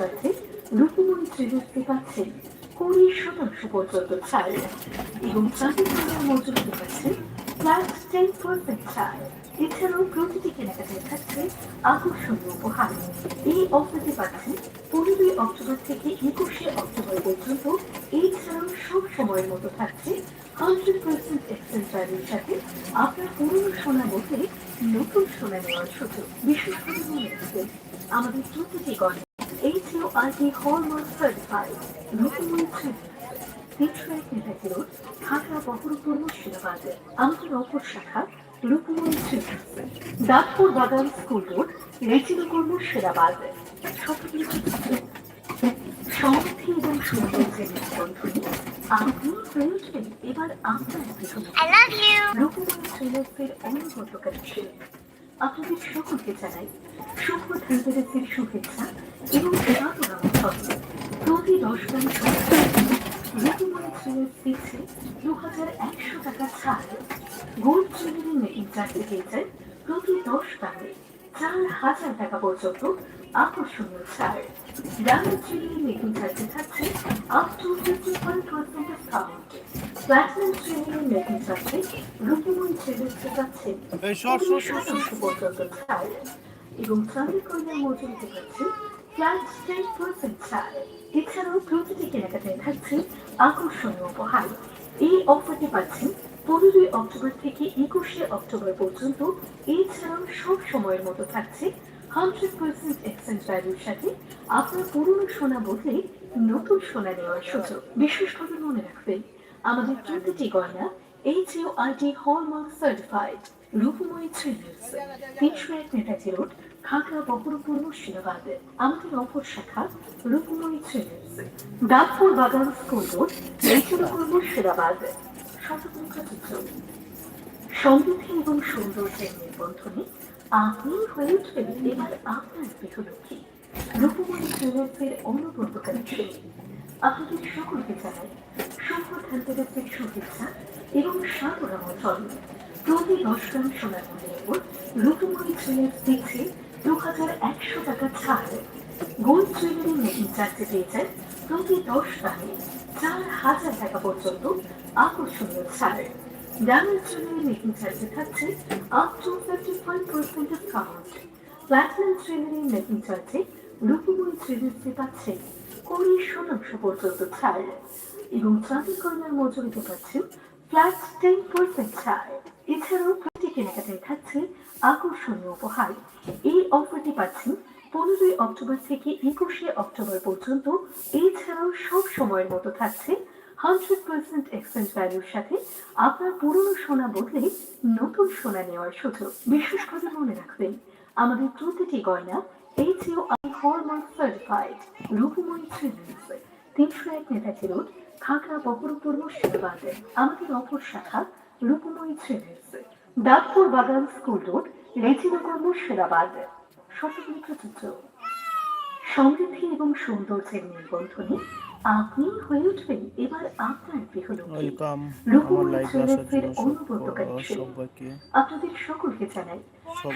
চলছে রূপমণি ট্রেডার্সে পাচ্ছেন কুড়ি শতাংশ পর্যন্ত ছাড় এবং প্লাস টেন ছাড়। এছাড়াও প্রতিটি কেনাকাটায় থাকছে আকর্ষণীয় উপহার। এই অফারটি পাচ্ছেন পনেরোই অক্টোবর থেকে একুশে অক্টোবর পর্যন্ত। এছাড়াও সব সময়ের মতো থাকছে হান্ড্রেড পার্সেন্ট এক্সচেঞ্জ সাথে আপনার পুরনো সোনা বদলে নতুন সোনা নেওয়ার সুযোগ। বিশেষ করে আমাদের প্রতিটি গণে আরটি হলমার্ক সার্টিফাইড রূপময় থ্রি তিনশো এক রোড ঢাকা বহরমপুর মুর্শিদাবাদ। আমাদের অপর শাখা Rupmoy three Dantpur Bagan school road Rechinagar Murshidabad. সমৃদ্ধি এবং সৌন্দর্যের বন্ধনী আপনি হয়ে এবার আপনার. রূপময় ট্রেলার্সের অনবদ্য কালেকশন আপনাদের সকলকে জানাই শুভ ধনতেরাসের শুভেচ্ছা। এবং সাধনা উৎসবে প্রতি দশ গ্রাম রূপময় ট্রেলার্স দিচ্ছে দু হাজার একশো টাকা ছাড় গোল্ড জুয়েলারি মেকিং পেয়েছেন প্রতি দশ গ্রামে চার হাজার টাকা পর্যন্ত আকর্ষণীয় ছাড়। ডায়মন্ড জুয়েলারি মেকিং চার্জে থাকছে up to fifty one percent discount platinum jewellery making চার্জে সর, সর। শতাংশ পর্যন্ত ছাড় এবং চাঁদি কন্যার মজুরিতে পাচ্ছেন ফ্ল্যাট টেন পার্সেন্ট ছাড় এছাড়াও প্রতিটি কেনাকাটায় থাকছে আকর্ষণীয় উপহার এই অফারটি পাচ্ছেন পনেরোই অক্টোবর থেকে একুশে অক্টোবর পর্যন্ত এছাড়াও সব সময়ের মতো থাকছে হান্ড্রেড পার্সেন্ট এক্সচেঞ্জ ভ্যালুর সাথে আপনার পুরনো সোনা বদলে নতুন সোনা নেওয়ার সুযোগ বিশেষ করে মনে রাখবেন আমাদের প্রতিটি গয়না HUID hallmark certified Rupmoyee থ্রিলার্স তিনশো এক নেতাজি রোড খাগড়া বহরমপুর মুর্শিদাবাদ আমাদের অপর শাখা রূপময়ী থ্রিলার্স দাঁতপুর বাগান স্কুল রোড রেচুরপুর মুর্শিদাবাদ শতকঙ্কা চিত্র সমৃদ্ধি এবং সৌন্দর্যের নিবন্ধনে আপনি হয়ে উঠবেন এবার আপনার গৃহলক্ষ্মী। রূপমণি জুয়েলার্সের অনবদ্য কালেকশন আপনাদের সকলকে জানাই শুভ ধনতেরাসের শুভেচ্ছা এবং সাগরাম চল প্রতি দশ গ্রাম সোনার মূল্যের উপর রূপমণি জুয়েলার্স দিচ্ছে দু হাজার একশো টাকা ছাড় গোল্ড জুয়েলারি মেকিং চার্জে পেয়েছেন প্রতি দশ গ্রামে চার হাজার টাকা পর্যন্ত আকর্ষণীয় ছাড় ডায়মন্ড জুয়েলারি মেকিং চার্জে থাকছে up to fifty five percent discount platinum jewellery making চার্জে রূপময় জুয়েলার্সে পাচ্ছে কুড়ি শতাংশ পর্যন্ত ছাড় এবং চাঁদি কয়লার মজুরিতে পাচ্ছেন ফ্ল্যাট টেন পার্সেন্ট ছাড় এছাড়াও কেনাকাটায় থাকছে আকর্ষণীয় উপহার। এই অফারটি পাচ্ছেন পনেরোই অক্টোবর থেকে একুশে অক্টোবর পর্যন্ত। এছাড়াও সব সময়ের মতো থাকছে হান্ড্রেড পার্সেন্ট এক্সচেঞ্জ ভ্যালুর সাথে আপনার পুরনো সোনা বদলে নতুন সোনা নেওয়ার সুযোগ। বিশেষ করে মনে রাখবেন, আমাদের প্রতিটি গয়না HU I hallmark certified Rupmoyee থ্রিলার্স তিনশো এক নেতাজি রোড খাগড়া বহরমপুর মুর্শিদাবাদ। আমাদের অপর শাখা রূপময়ী থ্রিলার্স দাঁতপুর বাগান স্কুল রোড রেজিনগর মুর্শিদাবাদ। শতমিত্র চিত্র। সমৃদ্ধি এবং সৌন্দর্যের নিবন্ধনে আপনি হয়ে উঠবেন। এবার আপনার গৃহলক্ষ্মী আপনাদের সকলকে জানাই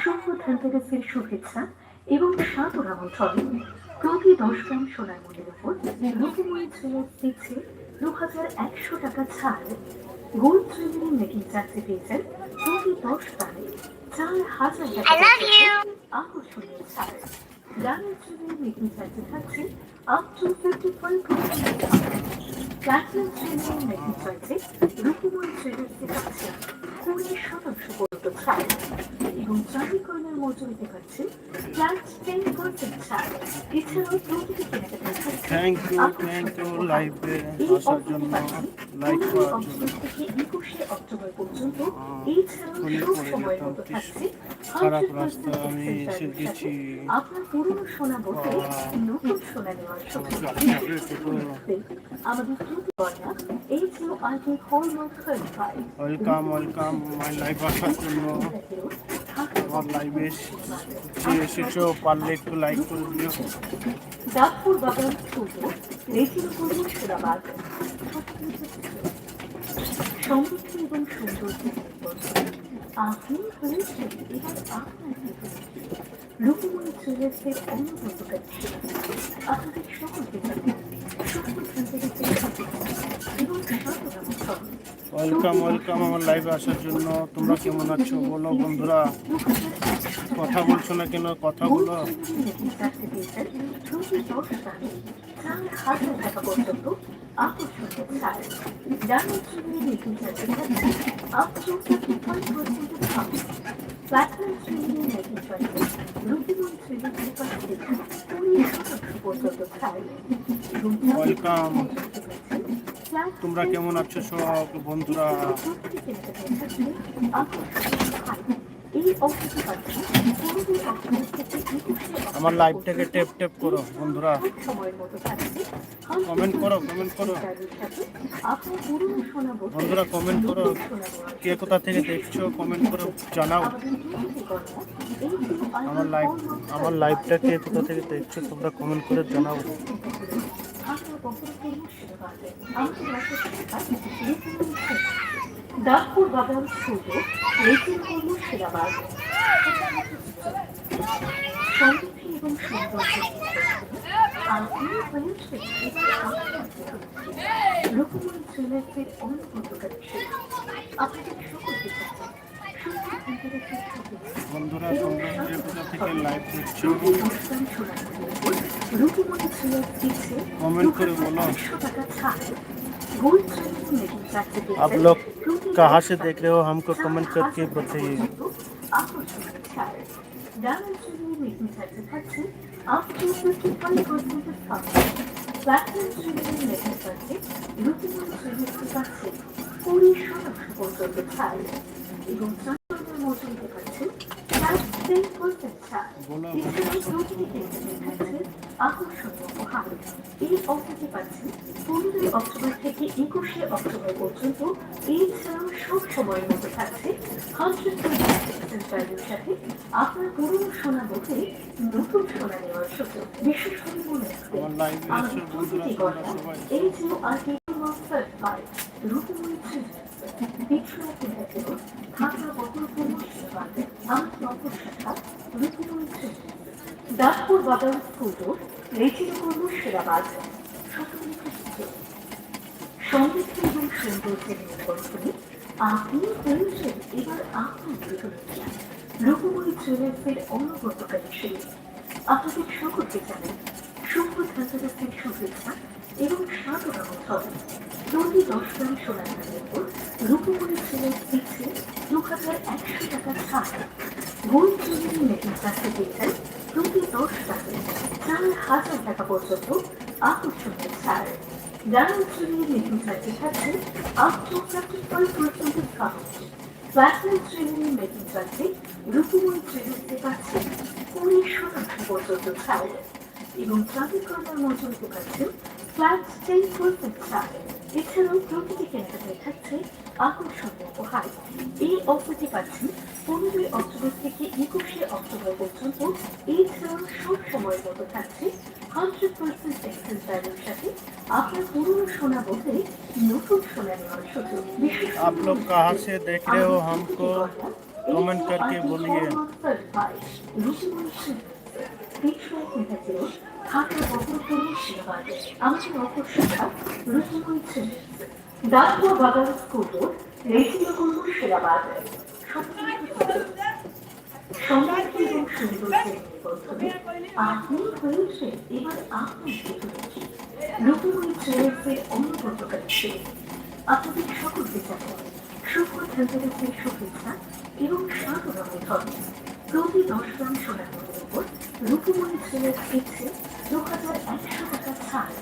শুভ ধনতেরাসের শুভেচ্ছা এবং সাদর আমন্ত্রণ। প্রতি দশ গ্রাম সোনার মূল্যের উপর রূপময়ী জুয়েলার্স দিচ্ছে দু হাজার একশো টাকা ছাড়। গোল্ড জুয়েলারি মেকিং চার্জে পেয়েছেন প্রতি দশ গ্রামে চার হাজার. আকর্ষণীয় ছাড় গ্রামের জুয়েলারি মেকিং চার্জে থাকছে up to fifty five percent platinum jewellery making চার্জে রূপময় জুয়েলার্সে পাচ্ছে কুড়ি শতাংশ পর্যন্ত ছাড় এবং চাঁদি কয়লার মজুরিতে পাচ্ছে ফ্ল্যাট টেন পার্সেন্ট ছাড় এছাড়াও প্রতিটি কেনাকাটায় থাকছে থ্যাংক ইউ থ্যাংক ইউ লাইভে আসার জন্য লাইক করার জন্য একুশে অক্টোবর পর্যন্ত এছাড়াও খুলে সব পড়ে সময়ের যেতাম, মতো থাকছে। খারাপ রাস্তা আমি এসে গেছি। আপনার পুরনো সোনা বদলে নতুন সোনা নেওয়ার আমাদের প্রতি গয়না এই ছিল IT hallmark welcome welcome my live আসার জন্য। আমার লাইভে যে এসেছ, পারলে একটু লাইক করে দিও। দাপুর বাগান স্কুল রেখিনপুর সুরাবাগ এবং সুন্দর আপনি হলেন রূপময় অন্য অন্যতম কাছে আপনাদের সকলকে এবং ওয়েলকাম ওয়েলকাম আমার লাইভে আসার জন্য। তোমরা কেমন আছো? বলো, বন্ধুরা, কথা বলছো না কেন? কথা বলো। ওয়েলকাম তোমরা কেমন আছো সব বন্ধুরা? আমার লাইভটাকে টেপ টেপ করো বন্ধুরা। কমেন্ট করো কমেন্ট করো। বন্ধুরা কমেন্ট করো। কে কোথা থেকে দেখছ কমেন্ট করো জানাও। আমার লাইভ আমার লাইভটা কে কোথা থেকে দেখছ তোমরা কমেন্ট করে জানাও। দাগপুর বাদাম ছোট সেরাবাদ সমৃদ্ধি এবং সৌন্দর্য রূপময় জুয়েলার্সের অনুভূতকারী আপনাদের সকলকে বন্ধুরা তোমরা রূপমণি জুয়েলার্স দিচ্ছে কমেন্ট করে বলো একশো টাকা ছাড় গোল্ড ট্রেনিং মেকিং সার্টিফিকেট आप लोग कहाँ से देख रहे हो हमको कमेंट करके बताइए আকর্ষণীয় ছাড় ডায়মন্ড জুয়েলারি মেকিং চার্জে থাকছে up to fifty five percent discount platinum jewellery making চার্জে রূপমণি জুয়েলার্সে পাচ্ছে কুড়ি শতাংশ পর্যন্ত ছাড় এবং চন্দ্রমার আপনার পুরনো সোনা বদলে নতুন সোনা নেওয়ার সুযোগ বিশেষ করে মনে রাখবেন আমাদের প্রতিটি গণনা সবাই এই যে আগে মাস্টার পাই রূপমণি বিক্রয় কেন্দ্র ঢাকা বদলপুর মুর্শিদাবাদ আমার নগর শাখা রূপমণি দাসপুর বাজার স্কুল রোড রেচিনপুর মুর্শিদাবাদ সমৃদ্ধি এবং সৌন্দর্যের নির্বাচনে আপনি এবার আপনার রূপমণি জুয়েলার্সের আপনাদের সকলকে জানাই শুভ শুভেচ্ছা এবং স্বাগত ধরেন প্রতি দশ গ্রাম সোনার দামের উপর রূপমণি জুয়েলার্স দিচ্ছে দু হাজার একশো টাকা ছাড় গোল্ড জুয়েলারি দশ টাকা হাজার টাকা পর্যন্ত আকর্ষণীয় ছাড়। ডায়মন্ড জুয়েলারি মেকিং চার্জে থাকছে up to thirty five percent discount platinum jewellery making চার্জে রূপমণি জুয়েলার্সে পাচ্ছে কুড়ি শতাংশ পর্যন্ত ছাড়। এবং ট্রাফিক কর্নার মজুরিতে পাচ্ছেন ফ্ল্যাট টেন পার্সেন্ট ছাড়। এছাড়াও প্রতিটি কেনাকাটায় থাকছে আকর্ষণীয় উপহার। এই অফারটি পাচ্ছেন পনেরোই অক্টোবর থেকে একুশে অক্টোবর পর্যন্ত। এছাড়াও সব সময়ের মতো থাকছে হান্ড্রেড পার্সেন্ট এক্সচেঞ্জ ভ্যালুর সাথে আপনার পুরনো সোনা বদলে নতুন সোনা নেওয়ার সুযোগ বিশেষ করে आप लोग कहाँ से देख रहे हो हमको कमेंट करके बोलिए দাসপুর বাজার স্কুল রেজিনগর সেরাবাদ সমৃদ্ধি এবং সৌন্দর্যের নিবন্ধনে আপনি হয়েছে, এবার আপনি রূপমণি জুয়েলার্সের অন্যতমকারী শিল্প আপনাদের সকলকে জানাই শুভ ধনতেরাসের শুভেচ্ছা এবং স্বাগত ধর্ম প্রতি দশ গ্রাম সোনার উপর রূপমণি জুয়েলার্স দিচ্ছে দু হাজার একশো টাকা ছাড়।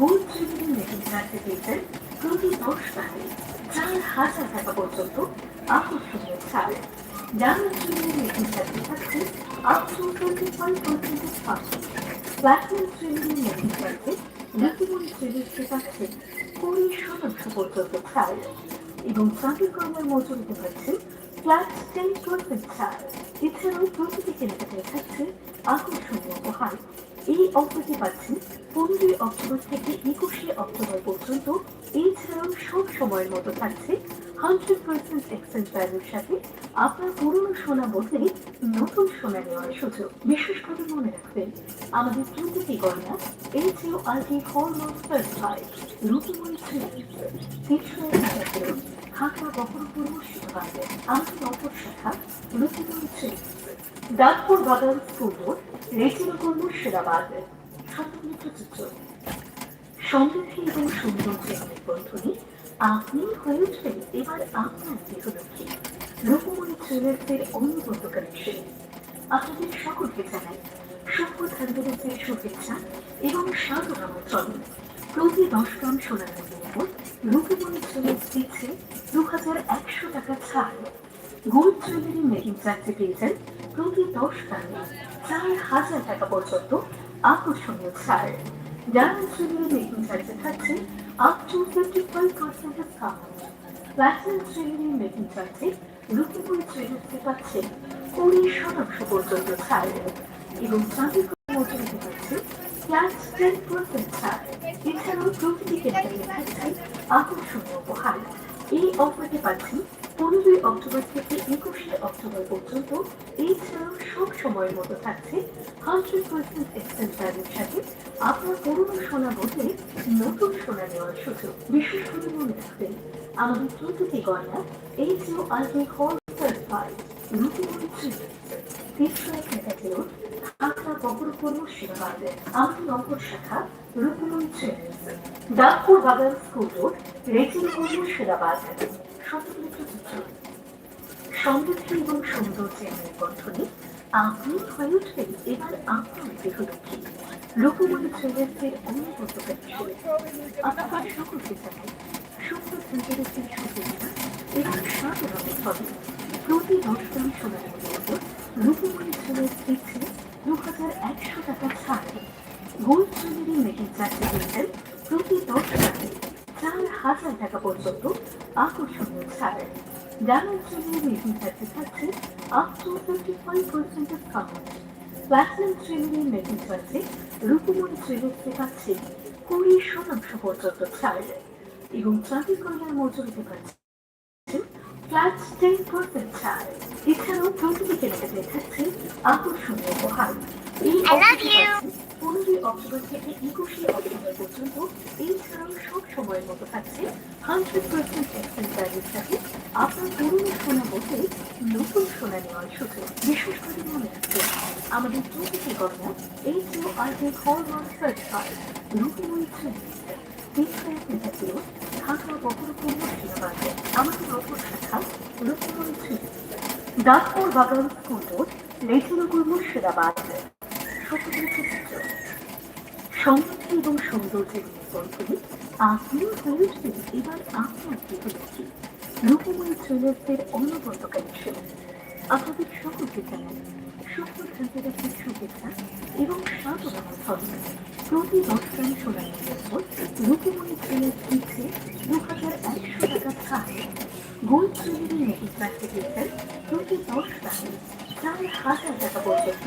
গোল্ড মেকিং চার্জে দিচ্ছেন প্রতি দশ টাকায় চার হাজার টাকা পর্যন্ত আকর্ষণীয় ছাড়। চার্জে থাকছে up to twenty five percent discount platinum jewellery making চার্জে রূপমণি জুয়েলার্সে পাচ্ছে কুড়ি শতাংশ পর্যন্ত ছাড় এবং ট্রাফিক কর্মের মজুরিতে পাচ্ছে ফ্ল্যাট টেন পার্সেন্ট ছাড় এছাড়াও প্রতিটি কেনাকাটায় থাকছে আকর্ষণীয় উপহার এই অফারটি পাচ্ছেন পনেরোই অক্টোবর থেকে একুশে অক্টোবর পর্যন্ত এছাড়াও সব সময়ের মতো থাকছে হান্ড্রেড পার্সেন্ট ভ্যালুর সাথে আপনার পুরনো সোনা বদলে নতুন সোনা নেওয়ার সুযোগ। বিশেষ করে মনে রাখবেন, আমাদের প্রতিটি গয়না এইচইউ আরটি হলমার্ক সার্টিফাইড রুটিমনি তিনশো ঢাকা বহরমপুর মুর্শিদাবাদ আমাদের অপর শাখা লক্ষ্মীপুর ডাকপুর বাগান স্কুল রোড রেজিনগর মুর্শিদাবাদ ছাত্রমিত্র চিত্র সমৃদ্ধি এবং সৌন্দর্যের নিবন্ধনী আপনি হয়ে উঠবেন এবার আপনার দেহলক্ষ্মী রূপমণি জুয়েলার্সের অন্যতম কালেকশন আপনাদের সকলকে জানাই শুভ ধনতেরাসের শুভেচ্ছা এবং স্বাগত আমন্ত্রণ প্রতি দশ গ্রাম সোনার উপর রূপমণি জুয়েলার্স দিচ্ছে দু হাজার একশো টাকা ছাড়। গোল্ড জুয়েলারি মেকিং চার্জে পেয়েছেন প্রতি দশ গ্রামে চার হাজার টাকা পর্যন্ত আকর্ষণীয় ছাড়। ডায়মন্ড জুয়েলারি মেকিং চার্জে থাকছে up to fifty five percent discount platinum jewellery making চার্জে রূপপুর জুয়েলার্সে পাচ্ছেন কুড়ি শতাংশ পর্যন্ত ছাড় এবং চাঁদি মজুরিতে পাচ্ছে ফ্ল্যাট টেন পার্সেন্ট ছাড় এছাড়াও প্রতিটি কেনাকাটা থাকছে আকর্ষণীয় উপহার। এই অফারটি পাচ্ছি পনেরোই অক্টোবর থেকে একুশে অক্টোবর পর্যন্ত। এছাড়াও সব সময়ের মতো থাকছে হান্ড্রেড পার্সেন্ট ভ্যালুর সাথে আপনার পুরনো সোনা বদলে নতুন সোনা নেওয়ার সুযোগ বিশেষ করে মনে রাখবেন, আমাদের প্রতিটি গয়না এই যে আলবে হল ঢাকা বহরপুর মুর্শিদাবাদ আমাদের অপর শাখা Rukumon trainers Dakpur Bagan school road Rejinpur Murshidabad. সমৃদ্ধি এবং সৌন্দর্যের নিবন্ধনী আপনি হয়ে উঠবেন এবার আপনার দেহলক্ষ্মী রূপমণি জুয়েলার্সের অন্যতম কালেকশন আপনার সকলকে জানাই সুন্দর ধনতেরাসের শুভেচ্ছা এবং স্বাগত হবে প্রতি দশ গ্রাম সোনার রূপমণি জুয়েলার্স দু হাজার একশো টাকা ছাড় গোল্ড জুয়েলারি মেকিং পেয়েছেন প্রতি দশ গ্রামে চার হাজার টাকা পর্যন্ত আকর্ষণীয় ছাড় ডায়মন্ড জুয়েলারি মেকিং থাকছে up to fifty five percent discount platinum শ্রেণির মেকিং চার্জে রূপমণি জুয়েলার্সে পাচ্ছে কুড়ি শতাংশ পর্যন্ত ছাড়। এবং ট্রাফিক কয়লার মজুরিতে পাচ্ছে ফ্ল্যাট টেন পার্সেন্ট ছাড়। এছাড়াও প্রতিটি কেনাকাটায় থাকছে আকর্ষণীয় উপহার। এই পনেরোই অক্টোবর থেকে একুশে অক্টোবর পর্যন্ত এছাড়াও সব সময়ের মতো থাকছে। হান্ড্রেড পার্সেন্ট এক্সচেঞ্জ ভ্যালুর সাথে আপনার পুরনো সোনা বলতে নতুন সোনা নেওয়ার সুযোগ বিশেষ করে মনে রাখবেন আমাদের প্রতিটি গয়না এই যে হলমার্ক রূপময়ী তিনশো এক মেটাকিলো ঢাকা বহরপুর মুর্শিদাবাদ আমাদের অপর শাখা রূপময়ী দাঁতপুর বাগান স্কুল রোড লেজিনগর মুর্শিদাবাদ এবং সৌন্দর্যের নিবন্ধনী আপনিও হয়ে এবার আপনার দেহলক্ষ্মী রূপময়ী জুয়েলার্সের অনবদ্য কালেকশন আপনাদের সকলকে জানাই শুভ ধনতেরাসের শুভেচ্ছা এবং হবে প্রতি দশ গ্রাম সোনার মূল্যের উপর জুয়েলার্স দিচ্ছে দু হাজার একশো টাকা ছাড়। গোল্ড জুয়েলারি চার্জে প্রতি দশ চার হাজার টাকা পর্যন্ত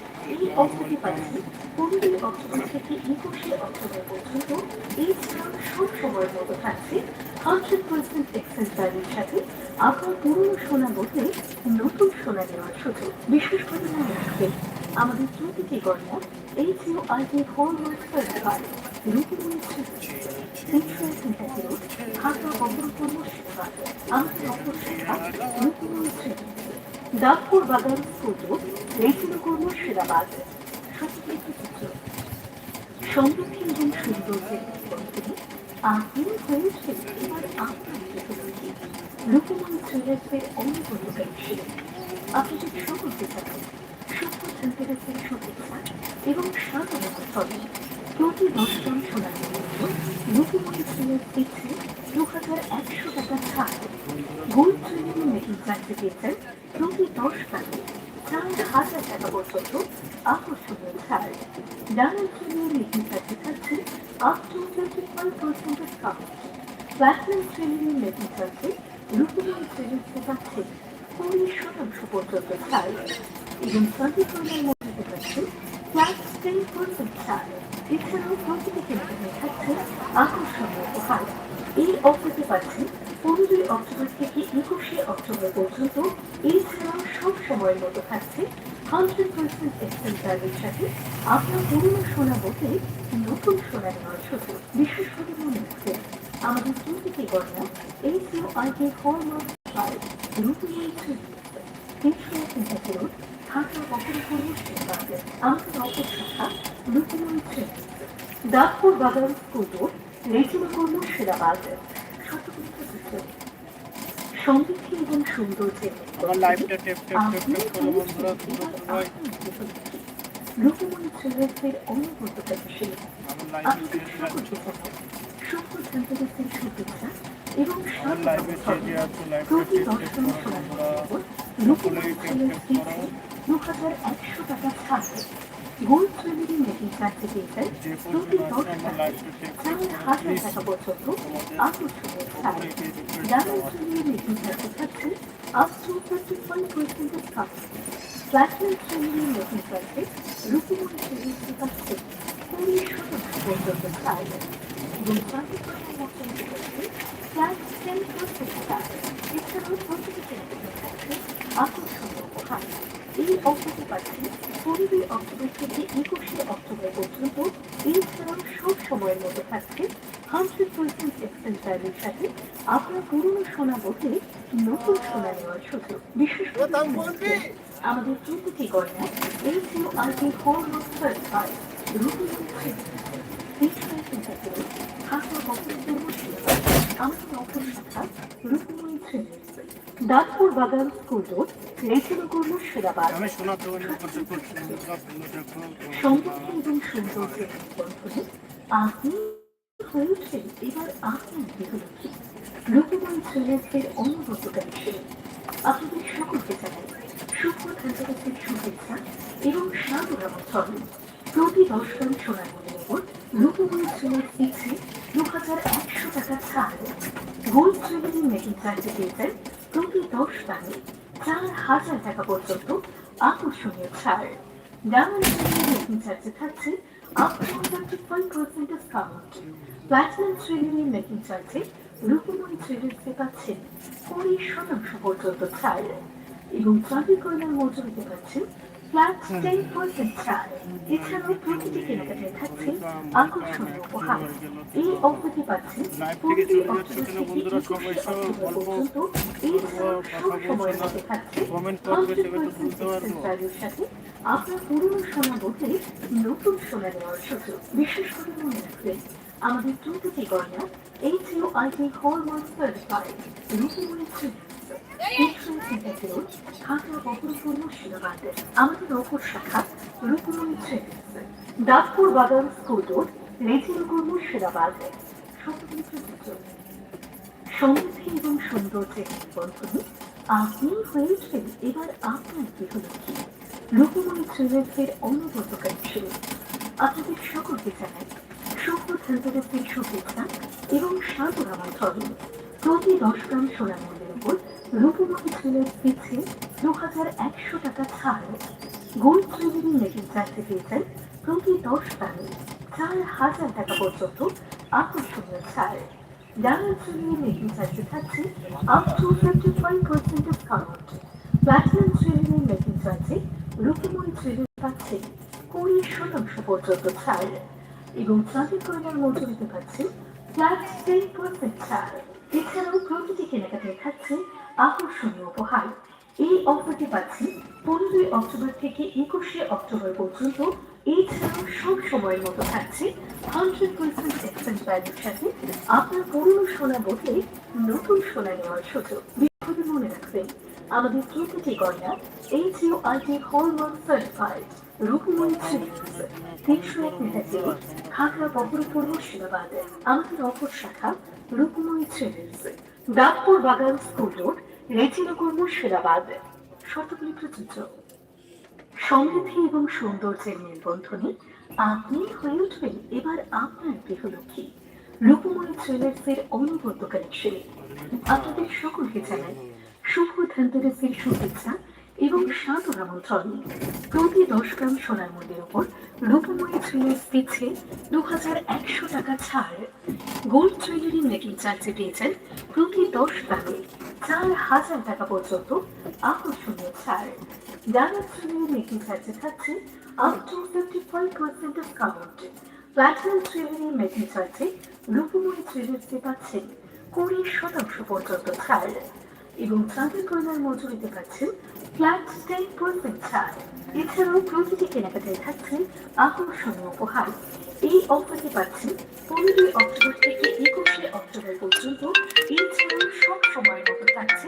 এই অফারটি পাচ্ছি পনেরোই অক্টোবর থেকে একুশে অক্টোবর পর্যন্ত এছাড়াও সব সময়ের মতো থাকছে। হান্ড্রেড পার্সেন্ট এক্সচেঞ্জ ভ্যালুর সাথে আপনার পুরনো সোনা বদলে নতুন সোনা নেওয়ার সুযোগ। বিশেষ করে মনে রাখবেন আমাদের প্রতিটি গয়না এই যে আইটি হলমার্ক সার্টিফাইড রূপমণি এক মেটাকিলো ঢাকা বহরমপুর মুর্শিদাবাদ আমাদের অপর শাখা রূপমণি দাগপুর বাগান স্কুল রোড রেজিনগর মুর্শিদাবাদ সত্যিকৃত চিত্র। সমৃদ্ধি এবং সৌন্দর্যের আপনি হয়ে উঠবেন এবার জুয়েলার্সের অন্যতম কালেকশন আপনাদের সকলকে জানাই শুভ ধনতেরাসের শুভেচ্ছা এবং প্রতি দশ গ্রাম সোনার মূল্য রূপমণি জুয়েলার্স দিচ্ছে দু হাজার একশো টাকা ছাড়। গোল্ড জুয়েলারি মেকিং পেয়েছেন প্রতি দশ চার হাজার টাকা পর্যন্ত আকর্ষণীয় ছাড় ডায়মন্ড জুয়েলারি মেকিং চার্জে থাকছে up to twenty five percent discount platinum jewellery making চার্জে পাচ্ছে কুড়ি শতাংশ পর্যন্ত ছাড় এবং কয়লার মধ্যে পাচ্ছে ফ্ল্যাট টেন পার্সেন্ট ছাড় এছাড়াও প্রতিটি কেনাকাটায় থাকছে আকর্ষণীয় উপহার এই অফারটি পাচ্ছেন পনেরোই অক্টোবর থেকে একুশে অক্টোবর পর্যন্ত এছাড়াও সব সময়ের মতো থাকছে। হান্ড্রেড পার্সেন্ট এক্সেল চার্জের সাথে আপনার পুরনো সোনা বলতে নতুন সোনা নেওয়ার সুযোগ বিশেষ করে মনে রাখবেন আমাদের প্রতিটি গণনা এই সিও আইকে হলমার্ক নতুন তিনশো চিন্তা করুন ঢাকা বছরের পরিবেশ আমাদের অপর শাখা নতুন দাঁতপুর বাগান স্কুল রোড রেজিমা কর্ম সমৃদ্ধি এবং সৌন্দর্যের আমার লাইভটা টেপ টেপ টেপ টেপ করে বন্ধুরা পুরো সবাই সকলকে শুভেচ্ছা এবং প্রতি দর্শন দু হাজার একশো টাকা ছাড় গোল্ড জুয়েলারি মেকিং সার্টিফিকেট প্রতি দশ টাকা চার হাজার টাকা পর্যন্ত আকর্ষণীয় ছাড় ডায়মন্ড করো jewellery up to thirty five percent discount platinum jewellery making certificate Rupmoni jewellery পাচ্ছে কুড়ি শতাংশ পর্যন্ত ছাড় এবং চাকরি করার মতন করছে প্লাস টেন পার্সেন্ট ছাড় এছাড়াও প্রতিটি কেনাকাটার থাকছে আকর্ষণীয় উপহার এই অফারটি পাচ্ছেন পনেরোই অক্টোবর থেকে একুশে অক্টোবর পর্যন্ত এছাড়াও সব সময়ের মতো থাকছে হান্ড্রেড পার্সেন্ট এক্সচেঞ্জ সাথে আপনার পুরনো সোনা বদলে নতুন সোনা নেওয়ার সুযোগ বিশেষ আমাদের প্রতিটি গয়না এই ছিল আগে হোম ফার্স্ট হয় রুটি আমাদের অপর শাখা রূপময়ী ট্রেডার্স দাঁতপুর বাগান স্কুল রোড পুরো দেখো সমৃদ্ধি এবং সৌন্দর্যের আপনি হয়ে উঠছেন এবার আপনার রূপময় ট্রেলার্সের অনুগতকারী ছিলেন আপনাদের সকলকে জানাই শুভ ধানচাষের শুভেচ্ছা এবং সাদর আমন্ত্রণ প্রতি দশ গ্রাম সোনার মূল্যের উপর রূপময় ট্রেলার্স দিচ্ছে দু হাজার একশো টাকা ছাড়। গোল্ড জুয়েলারি মেকিং পেয়েছেন প্রতি দশ গ্রামে চার হাজার টাকা পর্যন্ত আকর্ষণীয় ছাড়। ডায়মন্ড মেকিং চার্জে থাকছে, up to twenty five platinum jewellery making চার্জে রূপমণি জুয়েলার্সে পাচ্ছেন কুড়ি শতাংশ পর্যন্ত ছাড় এবং চাকরি কয়লার মজুরিতে ফ্ল্যাট টেন পার্সেন্ট পাচ্ছেন সময়ের মধ্যে থাকছে কমেন্ট করবে সেটা তো 100% বুঝতে পারব ভ্যালুর সাথে। আপনার পুরনো সোনা বদলে নতুন সোনা নেওয়ার সুযোগ। বিশেষ করে মনে রাখবেন আমাদের প্রতিটি গয়না এই ছিল আইটি হলমার্ক সার্টিফাইড রূপমণি মুর্শিদাবাদ আমাদের শাখা সমৃদ্ধি এবং সৌন্দর্যের বন্ধনে আপনি হয়ে উঠবেন এবার আপনার গৃহলক্ষ্মী রূপমণি ট্রেলার্সের অনুগতকারী ছিল আপনাদের সকলকে জানাই শুভ ধনতেরাসের শুভেচ্ছা এবং আমন্ত্রণ প্রতি দশ গ্রাম সোনা মূল্যের উপর রূপমণি ট্রেলার্স দিচ্ছে দু হাজার একশো টাকা ছাড়। গোল্ড জুয়েলারি পেয়েছেন প্রতি দশ গ্রামে চার হাজার টাকা পর্যন্ত আকর্ষণীয় ছাড়। ডায়মন্ড জুয়েলারি মেকিং চার্জে থাকছে up to fifty five percent discount platinum jewellery making চার্জে রূপমণি জুয়েলারি পাচ্ছে কুড়ি শতাংশ পর্যন্ত ছাড়। এবং মজুরিতে পাচ্ছে ফ্ল্যাট টেন পার্সেন্ট ছাড় এছাড়াও প্রতিটি কেনাকাটায় থাকছে আকর্ষণীয় উপহার। এই অফারটি পাচ্ছি পনেরোই অক্টোবর থেকে একুশে অক্টোবর পর্যন্ত। এছাড়াও সব সময়ের মতো থাকছে হান্ড্রেড পার্সেন্ট এক্সচেঞ্জ ভ্যালুর সাথে। আপনার পুরনো সোনা বদলে নতুন সোনা নেওয়ার সুযোগ। বিশেষ মনে রাখবেন, আমাদের প্রতিটি গয়না এই জিও আইটি হলমার্ক সার্টিফাইড রূপমণি ট্রেডার্স তিনশো এক নেতাজির আমাদের অপর শাখা রূপমণি ট্রেডার্স দাঁতপুর বাগান স্কুল রোড সমৃদ্ধি এবং সৌন্দর্যের মেলবন্ধনে আপনি হয়ে উঠবেন এবার আপনার গৃহলক্ষ্মী। রূপমণি ট্রেলার্সের অনুবদ্ধকারী ছিলেন আপনাদের সকলকে জানাই শুভ ধনতেরাসের শুভেচ্ছা এবং সাদর আমন্ত্রণ। প্রতি দশ গ্রাম সোনার মূল্যের উপর রূপময়ী জুয়েলার্স দিচ্ছে দু হাজার একশো টাকা ছাড় গোল্ড জুয়েলারি মেকিং চার্জে পেয়েছেন প্রতি দশ গ্রামে চার হাজার টাকা পর্যন্ত আকর্ষণীয় ছাড়। ডায়মন্ড জুয়েলারি মেকিং চার্জে থাকছে up to fifty five percent discount platinum jewellery making চার্জে রূপময়ী জুয়েলার্সে পাচ্ছেন কুড়ি শতাংশ পর্যন্ত ছাড়। এবং চাঁদের কয়লার মজুরিতে পাচ্ছেন ফ্ল্যাট স্টেট পার্সেন্ট ছাড় এছাড়াও প্রতিটি কেনাকাটায় থাকছে আকর্ষণীয় উপহার। এই অফারটি পাচ্ছেন পনেরোই অক্টোবর থেকে একুশে অক্টোবর পর্যন্ত, এছাড়াও সব সময়ের মতো থাকছে